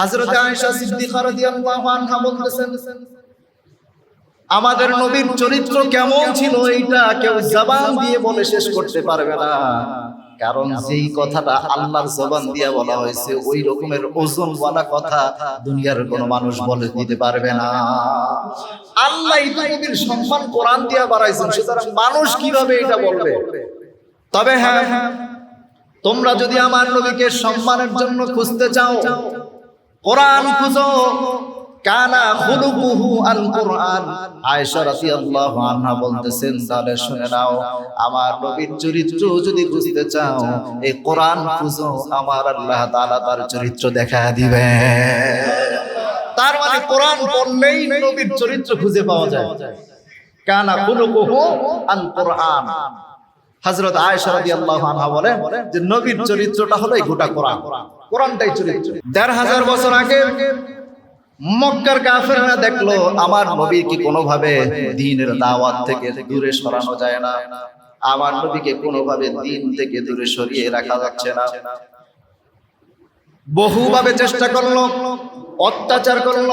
হযরত আয়েশা সিদ্দিকা রাদিয়াল্লাহু আনহা বলতেছেন আমাদের নবীর চরিত্র কেমন ছিল এইটা কেউ জবান দিয়ে বলে শেষ করতে পারবে না। কারণ যেই কথাটা আল্লাহর জবান দিয়ে বলা হয়েছে ওই রকমের ওজন বলা কথা দুনিয়ার কোনো মানুষ বলে দিতে পারবে না। আল্লাহ নবীর সম্মান কোরআন দিয়ে বাড়াইছেন সুতরাং মানুষ কীভাবে এটা বলবে? তবে হ্যাঁ তোমরা যদি আমার নবীকে সম্মানের জন্য খুঁজতে চাও কোরআন খুঁজো, কানা খুলুকুহু আল কোরআন আয়েশা রাদিয়াল্লাহু আনহা বলতেছেন, তাহলে শুনে নাও, আমার নবীর চরিত্র যদি বুঝতে চাও, এই কোরআন খুঁজো, আমার আল্লাহ তাআলা তার চরিত্র দেখা দিবে তার মানে কোরআন পড়লেই নবীর চরিত্র খুঁজে পাওয়া যায়। কানা খুলুকুহু আল কোরআন হযরত আয়েশা রাদিয়াল্লাহু আনহা বলেন যে নবীর চরিত্রটা হলো গোটা কোরআন। কোরআনটাই চরিত্র। দেড় হাজার বছর আগে মক্কার কাফেররা দেখল, আমার নবীকে কোনোভাবে দ্বীনের দাওয়াত থেকে দূরে সরানো যায় না? আমার নবীকে কোনোভাবে দিন থেকে দূরে সরিয়ে রাখা যাচ্ছে না? বহুভাবে চেষ্টা করল। অত্যাচার করল,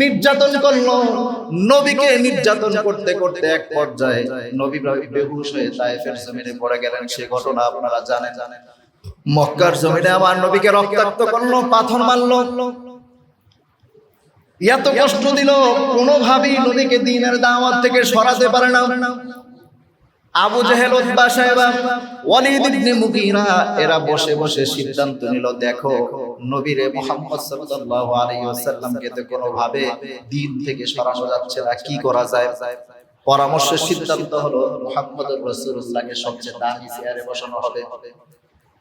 নির্যাতন করল, নবীকে নির্যাতন করতে করতে এক পর্যায়ে নবী বেহুশ হয়ে তায়েফের জমিনে পড়ে গেলেন। সে ঘটনা আপনারা জানেন। মক্কার জমিনে আমার নবীকে রক্তাক্ত করল, পাথর মারলো। এত কষ্ট দিল, কোনোভাবেই নবীকে দিনের দাওয়াত থেকে সরাতে পারে না। আবু জেহেল উতবা সাহেবা, ওয়ালিদ ইবনে মুগীরা, এরা বসে বসে সিদ্ধান্ত নিল, দেখো, নবীরে মুহাম্মদ সাল্লাল্লাহু আলাইহি ওয়াসাল্লামকে তো কোনোভাবে দিন থেকে সরানো যাচ্ছে না, কি করা যায়? পরামর্শের সিদ্ধান্ত হলো, মুহাম্মদুর রাসূলুল্লাহকে সবচেয়ে দামি চেয়ারে বসানো হবে।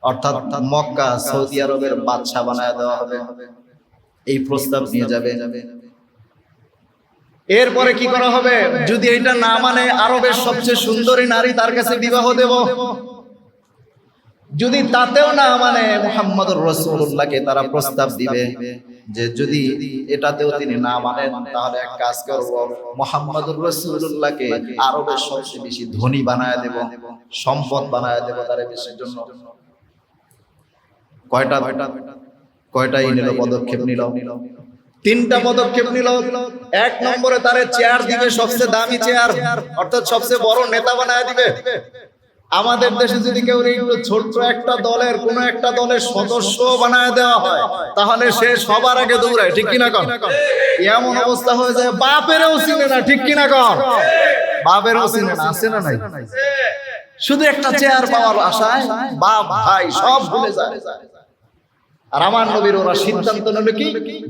অর্থাৎ মক্কা, সৌদি আরবের বাদশা বানায় দেওয়া হবে। এই প্রস্তাব নিয়ে যাবে। এরপরে কি করা হবে? যদি এটা না মানে আরবের সবচেয়ে সুন্দরী নারী তার কাছে বিবাহ দেব। যদি তাতেও না মানে মোহাম্মদ রসুল্লাহকে তারা প্রস্তাব দিবে যে যদি এটাতেও তিনি না মানেন, তাহলে এক কাজ করব মোহাম্মদ রসুল্লাহকে আরবের সবচেয়ে বেশি ধনী বানায় দেব, সম্পদ বানায় দেব তার বেশির জন্য। কয়টা কয়টাই নিল, পদক্ষেপ নিল? তিনটা পদক্ষেপ নিল। এক নম্বরে তারে চেয়ার দিবে সবচেয়ে দামি চেয়ার অর্থাৎ সবচেয়ে বড় নেতা বানায় দিবে। আমাদের দেশে যদি কেউ একটু ছোট্ট একটা দলের, কোন একটা দলের সদস্য বানায় দেওয়া হয়, তাহলে সে সবার আগে দৌড়ায়, ঠিক কিনা কর এমন অবস্থা হয়ে যায়, বাপেরও চিনে না, ঠিক কিনা কর বাপেরও চিনে না, আছে না নাই? শুধু একটা চেয়ার পাওয়ার আশায় বাপ, ভাই সব ভুলে যায়। আর আমার নবীর ওরা সিদ্ধান্ত কি?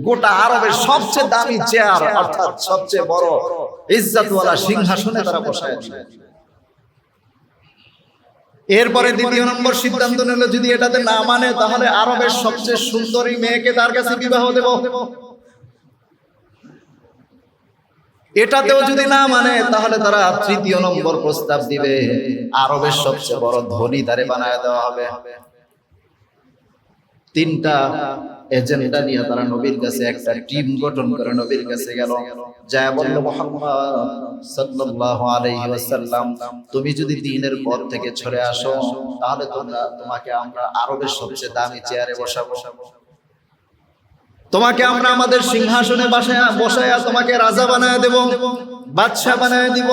গোটা আরবের সবচেয়ে দামি চেয়ার, অর্থাৎ সবচেয়ে বড় ইজ্জতওয়ালা সিংহাসনে তারা বসায় এরপরে দ্বিতীয় নম্বর সিদ্ধান্ত নিল, যদি এটাতে না মানে তাহলে আরবের সবচেয়ে সুন্দরী মেয়েকে তার কাছে বিবাহ দেব। এটাতেও যদি না মানে তাহলে তারা তৃতীয় নম্বর প্রস্তাব দিবে। আরবের সবচেয়ে বড় ধনী তারে বানায় দেওয়া হবে। তিনটা এজেন্ডা নিয়ে তারা নবীর কাছে একটা টিম গঠন করে নবীর কাছে গেল। যা বলল সাল্লাল্লাহু আলাইহি ওয়াসাল্লাম, তুমি যদি দিনের পথ থেকে সরে আসো, তাহলে তোমরা, তোমাকে আমরা আরবের সবচেয়ে দামি চেয়ারে বসাবো। তোমাকে আমরা আমাদের সিংহাসনে বসায়া বসায়া তোমাকে রাজা বানায় দেব বাদশা বানায় দিব।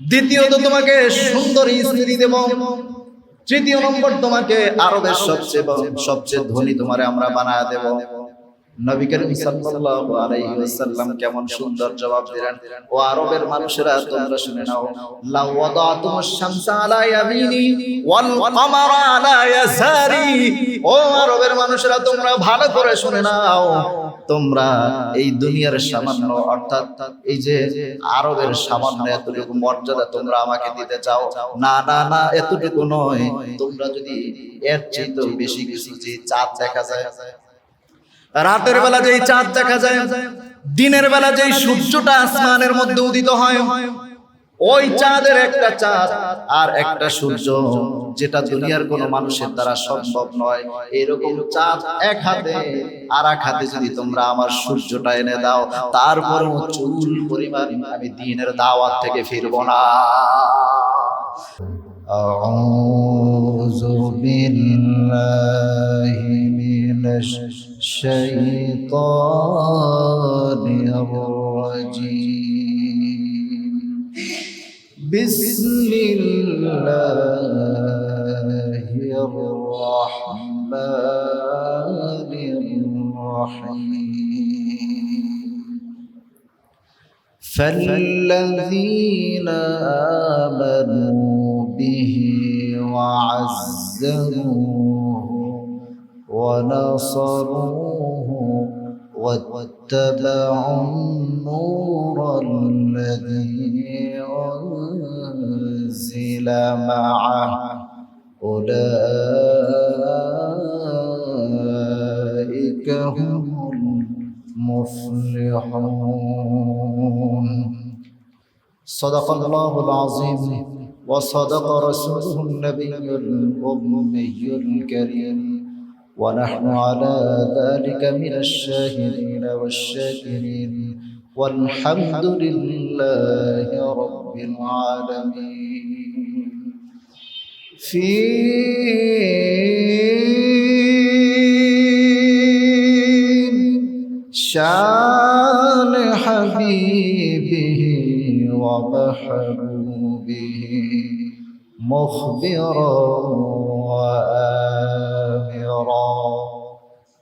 দ্বিতীয়ত তোমাকে সুন্দর স্ত্রী দেব। তৃতীয় নম্বর তোমাকে আরবের সবচেয়ে সবচেয়ে ধনী তোমারে আমরা বানায় দেব। নবী করিম সাল্লাল্লাহু আলাইহি ওয়াসাল্লাম কেমন সুন্দর জবাব দিলেন, ও আরবের মানুষেরা, তোমরা শুনে নাও শামসা আলা ইয়ামিনি ওয়াল আলা ইয়াসারি। ও আরবের মানুষেরা, তোমরা ভালো করে শুনে নাও, তোমরা এই দুনিয়ার সামান্য, অর্থাৎ এই যে আরবের সামান্য এতটুকু মর্যাদা তোমরা আমাকে দিতে চাও, না না না, এতটুকু নয়। তোমরা যদি এর চেয়ে বেশি কিছু যে চাঁদ দেখা যায় রাতের বেলা যেই চাঁদ দেখা যায় দিনের বেলা যেই সূর্যটা আসমানের মধ্যে উদিত হয় ওই চাঁদের একটা চাঁদ আর একটা সূর্য যেটা দুনিয়ার কোন মানুষের দ্বারা সম্ভব নয় এরকম চাঁদ এক হাতে আর এক হাতে যদি তোমরা আমার সূর্যটা এনে দাও তারপর চুল পরিমাণ আমি দিনের দাওয়াত থেকে ফিরব না أعوذ بالله من من الشيطان الرجيم. بسم الله الرحمن الرحيم. فالذين آمنوا به وعزروه ونصروه واتبعوا النور الذي أنزل معه. أولئك هم المفلحون. صدق الله العظيم. وصدق رسوله النبي الأمي الكريم. ونحن على ذلك من الشاهدين والشاكرين. والحمد لله رب العالمين. في شان حبيبه ومحبوبه مخبرا وآمرا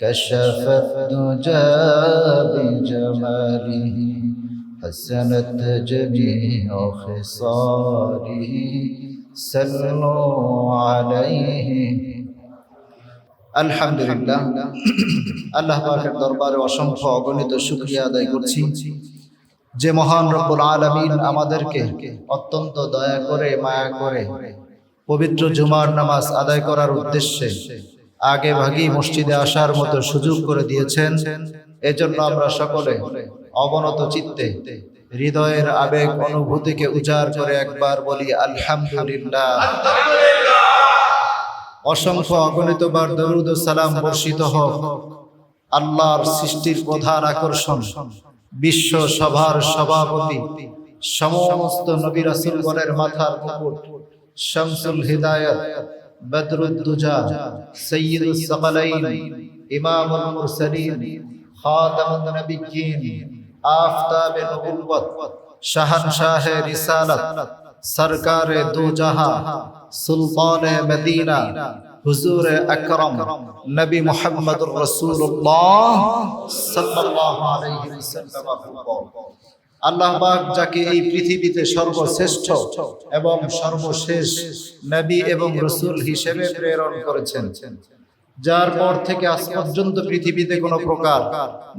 كشف الدجى بجماله حسنت جميع خصاله صلوا عليه আলহামদুলিল্লাহ আল্লাহ পাকের দরবারে অসংখ্য অগণিত শুকরিয়া আদায় করছি যে মহান রব্বুল আলামিন আমাদেরকে অত্যন্ত দয়া করে মায়া করে পবিত্র জুমার নামাজ আদায় করার উদ্দেশ্যে আগে ভাগি মসজিদে আসার মতো সুযোগ করে দিয়েছেন। এজন্য আমরা সকলে অবনত চিত্তে হৃদয়ের আবেগ অনুভূতিকে উজাড় করে একবার বলি আলহামদুলিল্লাহ। অসংখ্য অগণিত বার দরুদ সালাম বর্ষিত হোক। আল্লাহর সৃষ্টির প্রধান আকর্ষণ, বিশ্ব সভার সভাপতি, সমস্ত নবী রাসূলগণের মাথার মুকুট, শামসুল হিদায়াত بدر الدجا سيد الثقلين إمام المرسلين خاتم النبيين آفتاب نبوت شہنشاہ رسالت سرکار دو جہاں سلطان مدینہ حضور اکرم نبی محمد رسول اللہ صلی اللہ علیہ وسلم. পাক যাকে এই পৃথিবীতে সর্বশ্রেষ্ঠ এবং সর্বশেষ নবী এবং রসুল হিসেবে প্রেরণ করেছেন, যার পর থেকে আজ পর্যন্ত পৃথিবীতে কোনো প্রকার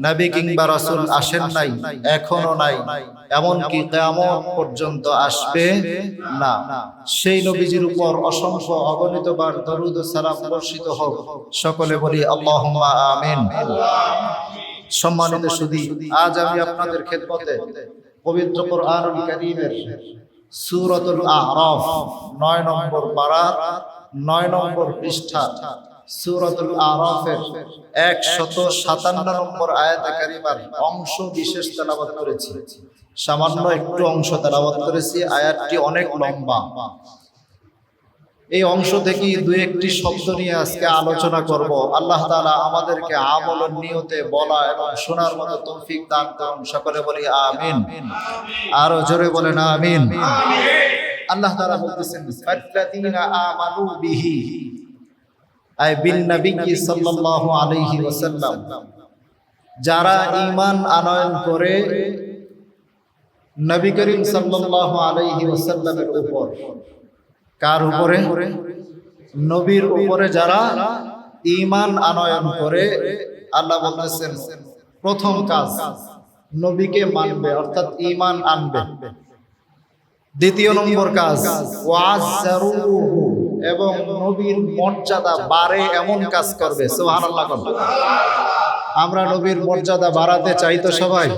নবী কিংবা রাসূল আসেন নাই, এখনও নাই, এমনকি কিয়ামত পর্যন্ত আসবে না। সেই নবীজির উপর অসংখ্য অগণিত বার দরুদ সালাম বর্ষিত হোক। সকলে বলি আল্লাহুম্মা আমিন। সম্মানিত সুধী আজ আমি আপনাদের খেদমতে পবিত্র কোরআনুল কারীমের সূরাতুল আরাফ 9 নম্বর পারা 9 নম্বর পৃষ্ঠা সূরাতুল আরাফের 157 নম্বর আয়াতে কারিমার অংশ বিশেষ তেলাওয়াত করেছি। সামান্য একটু অংশ তেলাওয়াত করেছি আয়াতটি অনেক লম্বা। এই অংশ থেকে দু একটি শব্দ নিয়ে আজকে আলোচনা করব। আল্লাহ তাআলা আমাদেরকে আমলের নিয়তে বলা এবং শোনার মতো তৌফিক দান করুন। সকলে বলি আমিন। আরও জোরে বলেন আমিন। আল্লাহ তাআলা বলতেছেন নবী সাল্লাল্লাহু আলাইহি যারা ঈমান আনয়ন করে নবী করিম সাল্লাল্লাহু আলাইহি ওয়াসাল্লামের উপর কার উপরে? নবীর উপরে যারা ঈমান আনয়ন করে, আল্লাহ বলতেছেন, প্রথম কাজ, নবীকে মানবে, অর্থাৎ ঈমান আনবে। দ্বিতীয় নম্বর কাজ এবং নবীর মর্যাদা বাড়ে এমন কাজ করবে। সুবহানাল্লাহ আমরা নবীর মর্যাদা বাড়াতে চাই তো সবাই।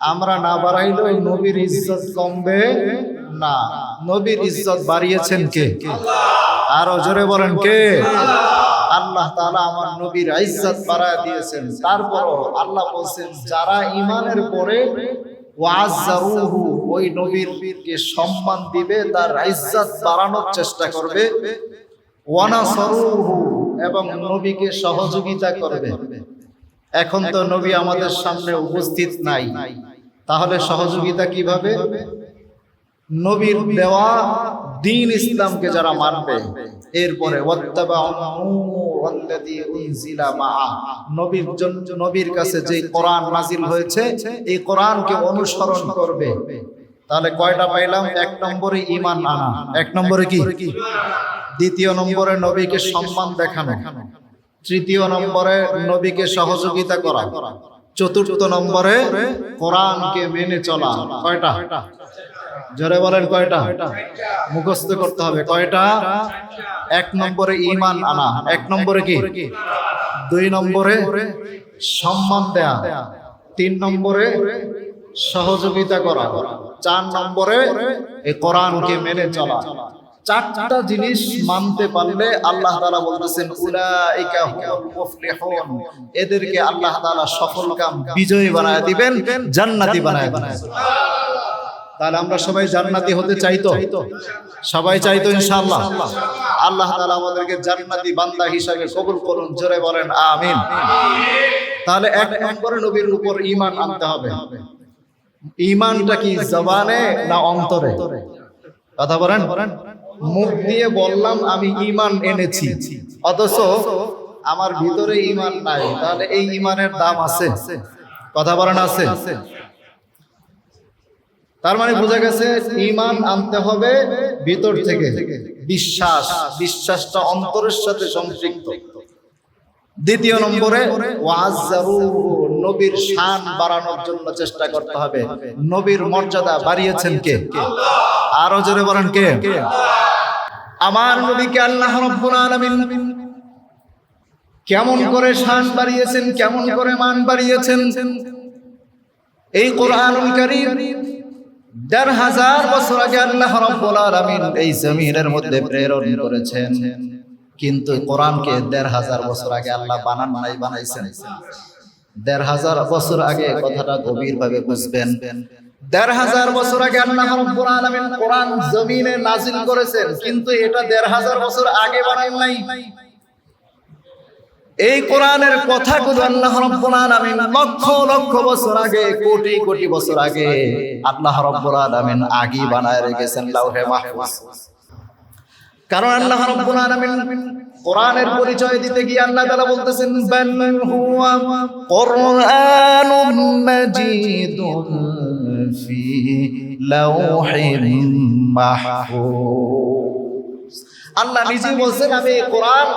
আমরা না বাড়াইলেও নবীর ইজ্জত কমবে। না। নবীর ইজ্জত বাড়িয়েছেন কে? আরও জোরে বলেন কে? আল্লাহ তাআলা আমার নবীর ইজ্জত বাড়ায় দিয়েছেন। তারপরও আল্লাহ বলছেন যারা ঈমানের পরে ওই নবীরকে সম্মান দিবে তার ইজ্জত বাড়ানোর চেষ্টা করবে। ওয়ানাসরুহু এবং নবীকে সহযোগিতা করবে। এখন তো নবী আমাদের সামনে উপস্থিত নাই। তাহলে সহযোগিতা কীভাবে? নবীর দেওয়া দিন ইসলামকে যারা মানবে, এরপরে নবীর নবীর কাছে যে কোরআন নাজিল হয়েছে, এই কোরআনকে অনুসরণ করবে। তাহলে কয়টা পাইলাম? এক নম্বরে ইমান আনা। এক নম্বরে কি? দ্বিতীয় নম্বরে নবীকে সম্মান দেখানো। তৃতীয় নম্বরে নবীকে সহযোগিতা করা। চতুর্থ নম্বরে কোরআনকে মেনে চলা। কয়টা? জোরে বলেন কয়টা? মুখস্থ করতে হবে। কয়টা? এক নম্বরে ইমান আনা। এক নম্বরে কি? দুই নম্বরে সম্মান দেয়া। তিন নম্বরে সহযোগিতা করা। চার নম্বরে এই কোরআনকে মেনে চলা। চারটা জিনিস মানতে পারলে আল্লাহ তাআলা বলতেছেন এদেরকে আল্লাহ তাআলা সফল কাম বিজয়ী বানায় দিবেন, জান্নাতি বানায় দিবেন। তাহলে আমরা সবাই জান্নাতি হতে চাইতো সবাই চাইতো ইনশাআল্লাহ। আল্লাহ তাআলা আমাদেরকে জান্নাতি বান্দা হিসাবে কবুল করুন, জোরে বলেন, আমিন। তাহলে এক নম্বরে নবীর উপর ঈমান আনতে হবে। ঈমানটা কি জবানে না অন্তরে? কথা বলেন। মুখ দিয়ে বললাম, আমি ঈমান এনেছি। অথচ আমার ভিতরে ঈমান নাই, তাহলে এই ঈমানের দাম আছে। কথা বলেন, আছে। তার মানে বোঝা গেছে ইমান আনতে হবে ভিতর থেকে। বিশ্বাস। বিশ্বাসটা অন্তরের সাথে সম্পৃক্ত। দ্বিতীয় নম্বরে নবীর শান বাড়ানোর জন্য চেষ্টা করতে হবে। নবীর মর্যাদা বাড়িয়েছেন কে? আরও জোরে বলেন কে? আমার নবীকে আল্লাহ রব্বুল আলামিন কেমন করে শান বাড়িয়েছেন কেমন করে মান বাড়িয়েছেন এই কোরআনুল কারীম দেড় হাজার বছর আগে আল্লাহ রাব্বুল আলামিন এই জমিনের মধ্যে প্রেরণ করেছেন। কিন্তু কোরআনকে দেড় হাজার বছর আগে আল্লাহ বানান নাই, বানাইছেন। দেড় হাজার বছর আগে কথাটা গভীর ভাবে বুঝবেন। দেড় হাজার বছর আগে আল্লাহ রাব্বুল আলামিন কোরআন জমিনে নাজিল করেছেন, কিন্তু এটা দেড় হাজার বছর আগে বানাই নাই। এই কোরআনের কথাগুলো আল্লাহ রাব্বুল আলামিন লক্ষ লক্ষ বছর আগে, কোটি কোটি বছর আগে আল্লাহ রাব্বুল আলামিন আগে বানায় রেখেছেন লাউহে মাহফুজ। কারণ আল্লাহ রাব্বুল আলামিন কোরআনের পরিচয় দিতে গিয়ে আল্লাহ তাআলা বলতেছেন বাল হুয়া কুরআনুম মাজিদুন ফি লাউহিন মাহফুজ। আল্লাহ নিজে বলছেন, আমি কোরআন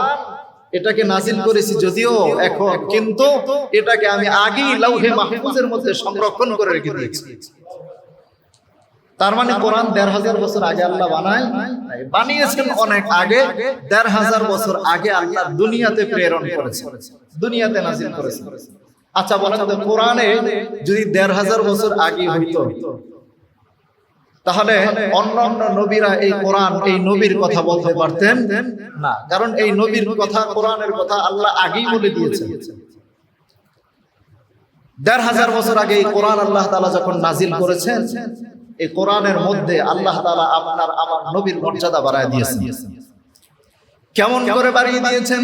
এটাকে নাজিল করেছি যদিও এখন, কিন্তু এটাকে আমি আগেই লাউহে মাহফুজের মধ্যে সংরক্ষণ করে রেখে দিয়েছি। তার মানে কোরআন দেড় হাজার বছর আগে আল্লাহ বানায় বানিয়েছেন অনেক আগে, দেড় হাজার বছর আগে আল্লাহ দুনিয়াতে প্রেরণ করেছে, দুনিয়াতে নাজিল করেছে। আচ্ছা বলেন কোরআনে যদি দেড় হাজার বছর আগে হইতো তাহলে অন্যান্য নবীরা এই কোরআন, এই নবীর কথা বলতে পারতেন না। কারণ এই নবীর কথা, কোরআনের কথা আল্লাহ আগেই বলে দিয়েছেন। দেড় হাজার বছর আগে এই কোরআন আল্লাহ তালা যখন নাজিল করেছেন, এই কোরআনের মধ্যে আল্লাহ তালা আপনার আমার নবীর মর্যাদা বাড়ায় দিয়েছেন। কেমন করে বাড়িয়ে দিয়েছেন?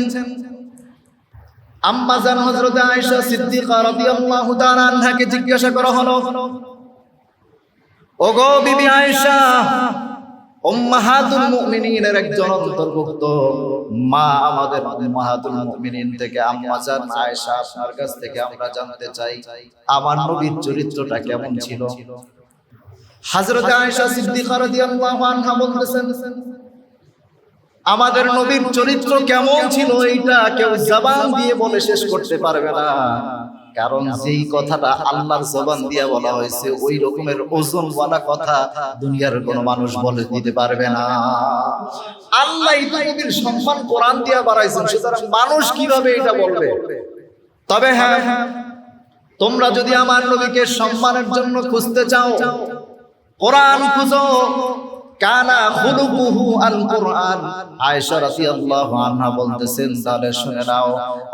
আম্মা জান হযরত আয়েশা সিদ্দিকা রাদিয়াল্লাহু তাআলা আনহাকে জিজ্ঞাসা করা হলো ওগো বিবি আয়েশা, উম্মাহাতুল মুমিনিনের একজন অন্তর্ভুক্ত মা আমাদের উম্মাহাতুল মুমিনিন থেকে আম্মা জান আয়েশা আপনার কাছ থেকে আমরা জানতে চাই, আমার নবীর চরিত্রটা কেমন ছিল? হযরত আয়েশা সিদ্দিকা রাদিয়াল্লাহু আনহা বলতেছেন, আমাদের নবীর চরিত্র কেমন ছিল এইটা কেউ জবান দিয়ে বলে শেষ করতে পারবে না। কারণ যেই কথাটা আল্লাহর জবান দিয়ে বলা হয়েছে ওই রকমের ওজন বলা কথা দুনিয়ার কোন মানুষ বলে দিতে পারবে না। আল্লাহ তো সম্মান কোরআন দিয়া বাড়াইছেন সুতরাং মানুষ কীভাবে এটা বলবে? তবে হ্যাঁ তোমরা যদি আমার নবীকে সম্মানের জন্য খুঁজতে চাও কোরআন খুঁজো। কানা খুলুকুহু আল আয়েশা রাদিয়াল্লাহু আনহা বলতেছেন, তাহলে শুনে নাও,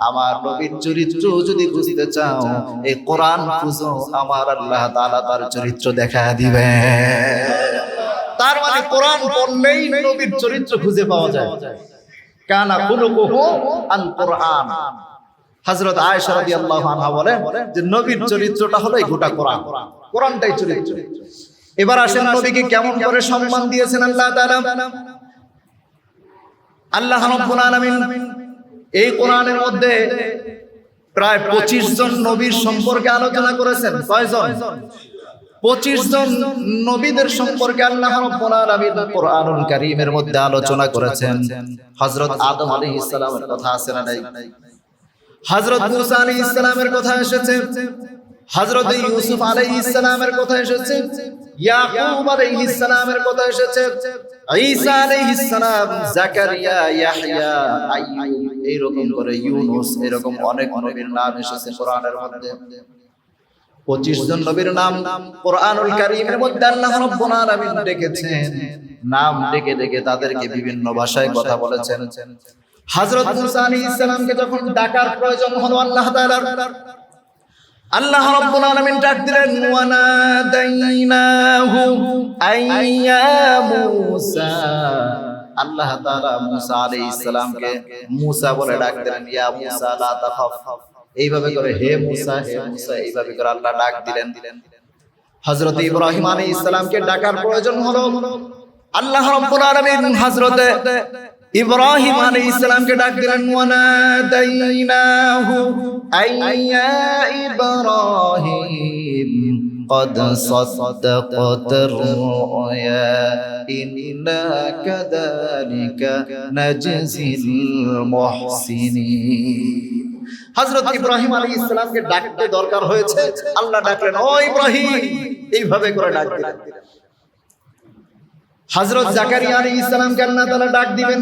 আমার নবীর চরিত্র যদি বুঝতে চাও, এই কোরআন খুঁজো, আমার আল্লাহ তাআলা তার চরিত্র দেখা দিবে। তার মানে কোরআন পড়লেই নবীর চরিত্র খুঁজে পাওয়া যায়। কানা খুলুকুহু আল কোরআন। হযরত আয়েশা রাদিয়াল্লাহু আনহা বলেন যে, নবীর চরিত্রটা হলো এই গোটা কোরআন। কোরআনটাই চরিত্র। এবার আসেন নবীকে কেমন করে সম্মান দিয়েছেন আল্লাহ তাআলা। আল্লাহ রাব্বুল আলামিন এই কোরআনের মধ্যে প্রায় 25 জন নবীর সম্পর্কে আলোচনা করেছেন। কয়জন? 25 জন নবীদের সম্পর্কে আল্লাহ রাব্বুল আলামিন কোরআনুল কারীমের মধ্যে আলোচনা করেছেন। হযরত আদম আলাইহিস সালামের কথা আছে না নাই? হযরত মুসা আলাইহিস সালামের কথা এসেছে। হযরত ইউসুফ আলাইহিস সালামের কথা এসেছে। ইয়াকুব আলাইহিস সালামের কথা এসেছে। ঈসা আলাইহিস সালাম, জাকারিয়া, ইয়াহইয়া, আইয়ুব করে এরকম অনেক নবীর নাম এসেছে কোরআনের মধ্যে। 25 জন নবীর নাম কোরআনুল কারীমের মধ্যে আল্লাহ রাব্বুল আলামিন ডেকেছেন। নাম ডেকে ডেকে তাদেরকে বিভিন্ন ভাষায় কথা বলেছেন। হযরত মুসা আলাইহিস সালামকে যখন ডাকার প্রয়োজন হলো আল্লাহ তাআলার আল্লাহ রাব্বুল আলামিন ডাক দিলেন ওয়া নাদাইনাহু আইয়া মূসা। আল্লাহ তাআলা মূসা আলাইহিস সালামকে মূসা বলে ডাক দিলেন, ইয়া মূসা, লা তাখাফ। এইভাবে করে হে মূসা হে মূসা, এইভাবে করে আল্লাহ ডাক দিলেন। হযরত ইব্রাহিম আলাইহিস সালামকে ডাকার প্রয়োজন হলো, আল্লাহ রাব্বুল আলামিন হযরত ইব্রাহিম আলাইহিস সালামকে ডাক দিলেন ওয়ানাদাইনাহু আইয়া ইব্রাহিম قد صدقت الرؤيا إنا كذلك نجزي المحسنين হযরত ইব্রাহিম আলাইহিস সালামকে ডাকতে দরকার হয়েছে আল্লাহ ডাকলেন ও ইব্রাহিম এইভাবে করে ডাক দিলেন হযরত জাকারিয়া আলী ইসলামকে আল্লাহ তারা ডাক দিবেন।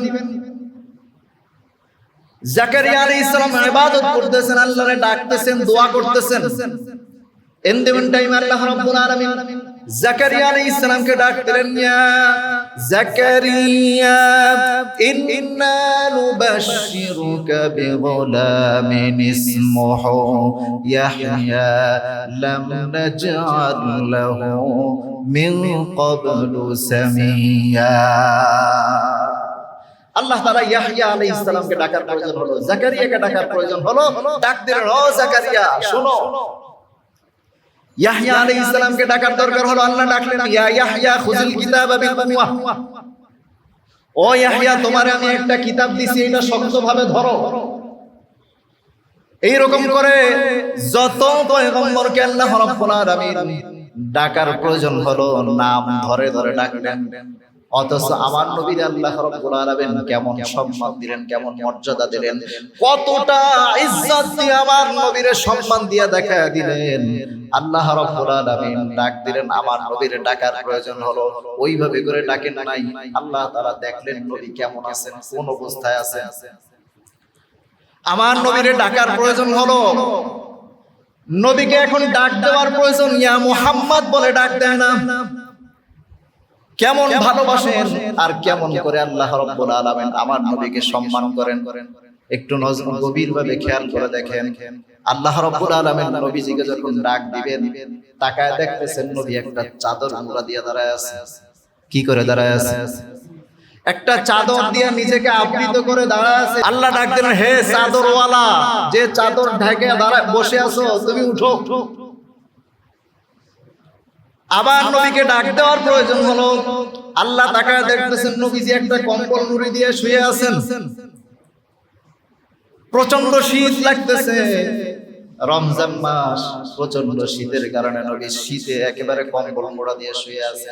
জাকারিয়া আলী ইসলাম ইবাদত করতেছেন আল্লাহরে ডাকতেছেন দোয়া করতেছেন। এন দেবেন টাইম আল্লাহ রাব্বুল আলামিন জাকারিয়া আলাইহিস সালামকে ডাক দিলেন, ইয়া জাকারিয়া, ইন্না নুবাশশিরুকা বিগুলামিন ইসমুহু ইয়াহইয়া লাম নাজআল লাহু মিন ক্বাবলু সামিয়া. আল্লাহ তাআলা ইয়াহইয়া আলাইহিস সালামকে ডাকার প্রয়োজন হলো, জাকারিয়াকে ডাকার প্রয়োজন হলো, ডাক দিলেন, ও জাকারিয়া, শোনো ইয়াহইয়া আলাইহিস সালামকে ডাকার দরকার হলো আল্লাহ ডাকলেন, ইয়া ইয়াহইয়া ও তোমারে আমি একটা কিতাব দিছি, এটা শক্তভাবে ধরো। এই রকম করে যত পয়গম্বরকে আল্লাহ রাব্বুল আলামিন ডাকার প্রয়োজন হলো, নাম ধরে ধরে ডাকলেন। অথচ আমার নবীর আল্লাহ রাব্বুল আলামিন কেমন সম্মান দিলেন কেমন মর্যাদা দিলেন। কতটা ইজ্জত দিয়ে আমার নবীর সম্মান দিয়ে দেখা দিলেন। আল্লাহ রাব্বুল আলামিন ডাক দিলেন আমার নবীর ডাকার প্রয়োজন হলো। ওইভাবে করে ডাকেন নাই। আল্লাহ তাআলা দেখলেন নবী কেমন আছেন কোন অবস্থায় আছেন। আমার নবীর ডাকার প্রয়োজন হলো। নবীকে এখন ডাক দেওয়ার প্রয়োজন ইয়া মুহাম্মদ বলে ডাক দেয় না। কেমন ভালোবাসেন আর কেমন করে আল্লাহ রাব্বুল আলামিন আমার নবীকে সম্মান করেন। একটু নজর গভীর ভাবে খেয়াল করে দেখেন। আল্লাহ রাব্বুল আলামিন নবীজিকে যখন ডাক দিবেন তাকায় দেখতেছেন নবী একটা চাদর মুড়া দিয়ে দাঁড়ায় আছে। কি করে দাঁড়ায় আছে? একটা চাদর দিয়ে নিজেকে আবৃত করে দাঁড়ায় আছে। আল্লাহ ডাক দিলেন হে চাদরওয়ালা যে চাদর ঢেকে দাঁড়ায় বসে আছো তুমি উঠো। আবার নবীকে ডাক দেওয়ার প্রয়োজন হলো। আল্লাহ তাকায় দেখতেছেন নবীজি একটা কম্বল মুড়ি দিয়ে শুয়ে আছেন। প্রচণ্ড শীত লাগতেছে। রমজান মাস প্রচণ্ড শীতের কারণে নবী শীতে একেবারে কম্বল মোড়া দিয়ে শুয়ে আছে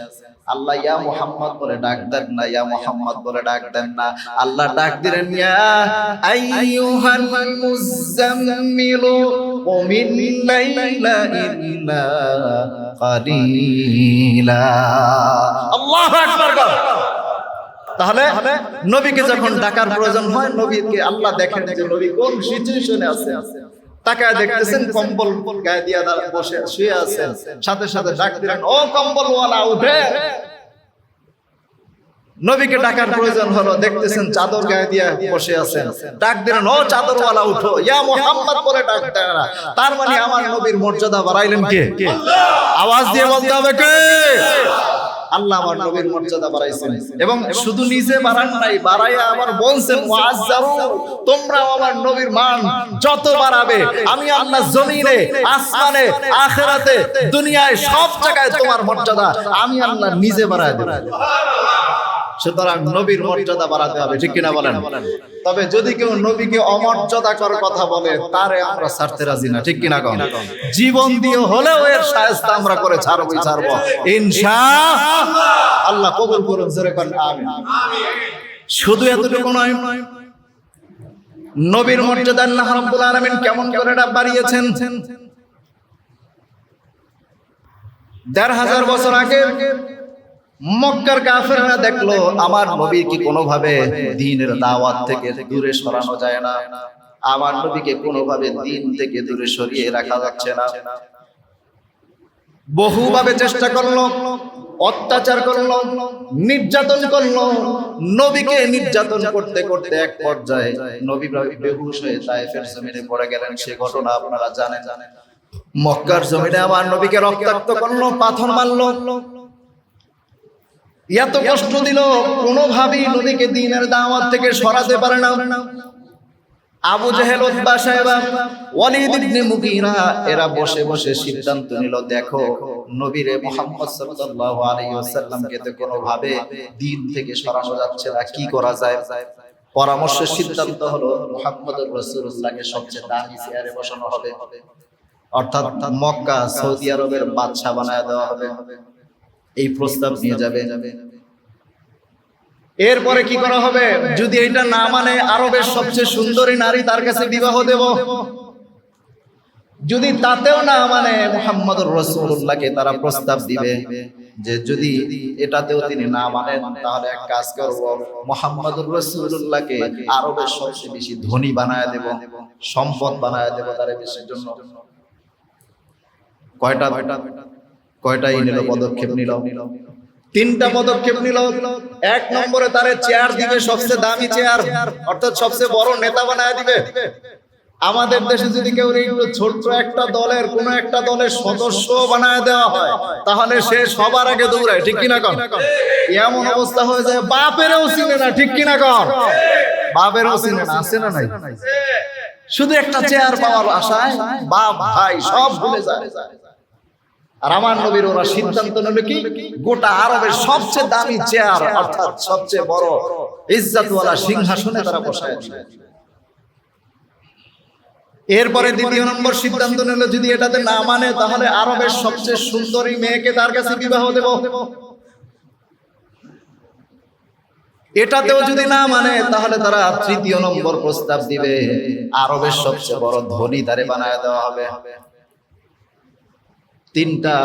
আল্লাহ, ইয়া মুহাম্মদ বলে ডাক দেন না, ইয়া মুহাম্মদ বলে ডাক দেন না। আল্লাহ ডাক দিলেন, ইয়া আইয়ুহাল মুজাম্মিলু লাইলা ইল্লা কালিলা আল্লাহু আকবার কর তাহলে নবীকে যখন ডাকার প্রয়োজন হয় নবীকে আল্লাহ দেখেন যে নবী কোন সিচুয়েশনে আছে। তাকায় দেখতেছেন কম্বল গায়ে দিয়া বসে শুয়ে আছেন। সাথে সাথে ডাক দিলেন ও কম্বলওয়ালা উঠে। নবীকে ডাকার প্রয়োজন হলো, দেখতেছেন চাদর গায়ে দিয়ে বসে আছেন। ডাক দিলেন, ও চাদরওয়ালা, উঠো। ইয়া মুহাম্মদ বলে ডাক দেন তার মানে আমার নবীর মর্যাদা বাড়াইলেন কে? আওয়াজ দিয়ে বলতে হবে কে? আল্লাহ আমার নবীর মর্যাদা বাড়াইছেন। এবং শুধু নিজে বাড়ান নাই, বাড়াইয়া আবার বলছেন তোমরা আমার নবীর মান যত বাড়াবে, আমি আল্লাহ জমিনে, আসমানে, আখিরাতে, দুনিয়ায় সব জায়গায় তোমার মর্যাদা আমি আল্লাহ নিজে বাড়ায় দেব। সুতরাং নবীর মর্যাদা বাড়াতে হবে, ঠিক কিনা বলেন? তবে যদি কেউ নবীকে অমর্যাদা করার কথা বলে, তারে আমরা ছাড়তে রাজি না, ঠিক কিনা কম জীবন দিয়ে হলেও এর সায়স্তা আমরা করে ছাড়বই ছাড়বো। ইনশা আল্লাহ কবুল করুন, জোরে করেন আমিন। শুধু এতটুকু নয়, নবীর মর্যাদা আল্লাহ রাব্বুল আলামিন কেমন করে এটা বাড়িয়েছেন? দেড় হাজার বছর আগে মক্কার কাফেররা দেখল আমার নবী কি কোনোভাবে দিনের দাওয়াত থেকে দূরে সরানো যায় না। আমার নবীকে কোনোভাবে দিন থেকে দূরে সরিয়ে রাখা যাচ্ছে না। বহুভাবে চেষ্টা করল অত্যাচার করল নির্যাতন করল নবীকে নির্যাতন করতে করতে এক পর্যায়ে নবী বেহুশ হয়ে তায়েফের জমিনে পড়ে গেলেন। সে ঘটনা আপনারা জানেন। মক্কার জমিনে আমার নবীকে রক্তাক্ত করল পাথর মারলো এত কষ্ট দিল, কোনোভাবেই নবীকে দিনের দাওয়াত থেকে সরাতে পারে না। আবু জেহেল উতবা সাহেবা, ওয়ালিদ ইবনে মুগীরা, এরা বসে বসে সিদ্ধান্ত নিল, দেখো, নবীরে মুহাম্মদ সাল্লাল্লাহু আলাইহি ওয়াসাল্লামকে তো কোনোভাবে দিন থেকে সরানো যাচ্ছে না, কি করা যায়? পরামর্শের সিদ্ধান্ত হলো, মুহাম্মদুর রাসূলুল্লাহকে সবচেয়ে দামি চেয়ারে বসানো হবে। অর্থাৎ মক্কা, সৌদি আরবের বাদশা বানায় দেওয়া হবে। এই প্রস্তাব নিয়ে যাবে। এরপরে কি করা হবে? যদি এটা না মানে আরবের সবচেয়ে সুন্দরী নারী তার কাছে বিবাহ দেব। যদি তাতেও না মানে মোহাম্মদ রসুল্লাহকে তারা প্রস্তাব দিবে যে যদি এটাতেও তিনি না মানেন তাহলে এক কাজ করব। মোহাম্মদুর রসুল্লাহকে আরবের সবচেয়ে বেশি ধনী বানায় দেব সম্পদ বানায় দেব তার বেশির জন্য। কয়টা? কয়টাই নিল পদক্ষেপ নিল তিনটা পদক্ষেপ নিল এক নম্বরে তারে চেয়ার দিবে সবচেয়ে দামি চেয়ার অর্থাৎ সবচেয়ে বড় নেতা বানায় দিবে। আমাদের দেশে যদি কেউ ছোট্ট একটা দলের কোন একটা দলের সদস্য বানায় দেওয়া হয় তাহলে সে সবার আগে দৌড়ায়। ঠিক কিনা কর এমন অবস্থা হয়ে যায় বাপেরও চিনে না। ঠিক কিনা কর বাপেরও চিনে না। আছে না নাই? শুধু একটা চেয়ার পাওয়ার আশায় বাপ ভাই সব ভুলে যায়। আর আমার নবীর ওরা সিদ্ধান্ত কি? গোটা আরবের সবচেয়ে দামি চেয়ার, অর্থাৎ সবচেয়ে বড় ইজ্জতওয়ালা সিংহাসনে তারা বসায় এরপরে দ্বিতীয় নম্বর সিদ্ধান্ত নিল, যদি এটাতে না মানে তাহলে আরবের সবচেয়ে সুন্দরী মেয়েকে তার কাছে বিবাহ দেব। এটাতেও যদি না মানে তাহলে তারা তৃতীয় নম্বর প্রস্তাব দিবে। আরবের সবচেয়ে বড় ধনী তারে বানায় দেওয়া হবে। তিনটা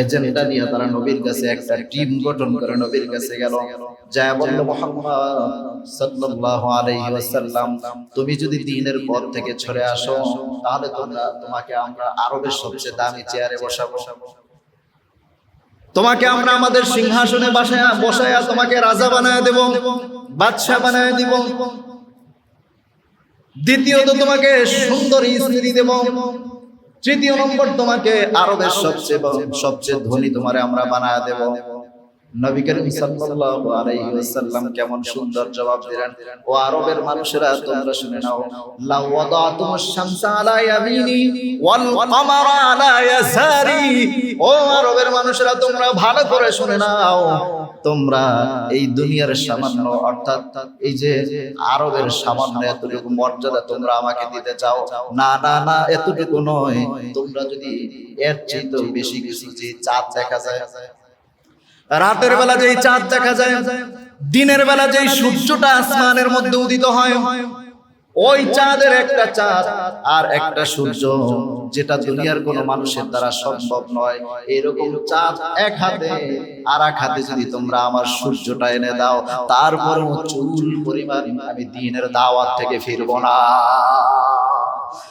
এজেন্ডা নিয়ে তারা নবীর কাছে একটা টিম গঠন করে নবীর কাছে গেল। যা বলল সাল্লাল্লাহু আলাইহি ওয়াসাল্লাম, তুমি যদি দ্বীনের পথ থেকে সরে আসো, তাহলে তোমরা, তোমাকে আমরা আরবের সবচেয়ে দামি চেয়ারে বসাবো। তোমাকে আমরা আমাদের সিংহাসনে বসায়, বসায়া তোমাকে রাজা বানায় দেব, বাদশাহ বানায় দিব। দ্বিতীয়ত তোমাকে সুন্দর স্ত্রী দেব। তৃতীয় নম্বর তোমাকে আরবের সবচেয়ে সবচেয়ে ধনী তোমারে আমরা বানায় দেব। সুন্দর জবাব দিলেন। ও আরবের মানুষেরা শামসা ও আরবের মানুষেরা, তোমরা ভালো করে শুনে নাও। তোমরা এই দুনিয়ার সামান্য, অর্থাৎ এই যে আরবের সামান্য এতটুকু মর্যাদা তোমরা আমাকে দিতে চাও, না না না, এতটুকু নয়। তোমরা যদি এর চেয়ে বেশি কিছু যে চাঁদ দেখা যায়, রাতের বেলা যেই চাঁদ দেখা যায়, দিনের বেলা যেই সূর্যটা আসমানের মধ্যে উদিত হয় ওই চাঁদের একটা চাঁদ আর একটা সূর্য, যেটা দুনিয়ার কোনো মানুষের দ্বারা সম্ভব নয়। এরকম চাঁদ এক হাতে, আর এক হাতে যদি তোমরা আমার সূর্যটা এনে দাও তারপর চুল পরিমাণ আমি দিনের দাওয়াত থেকে ফিরবো না।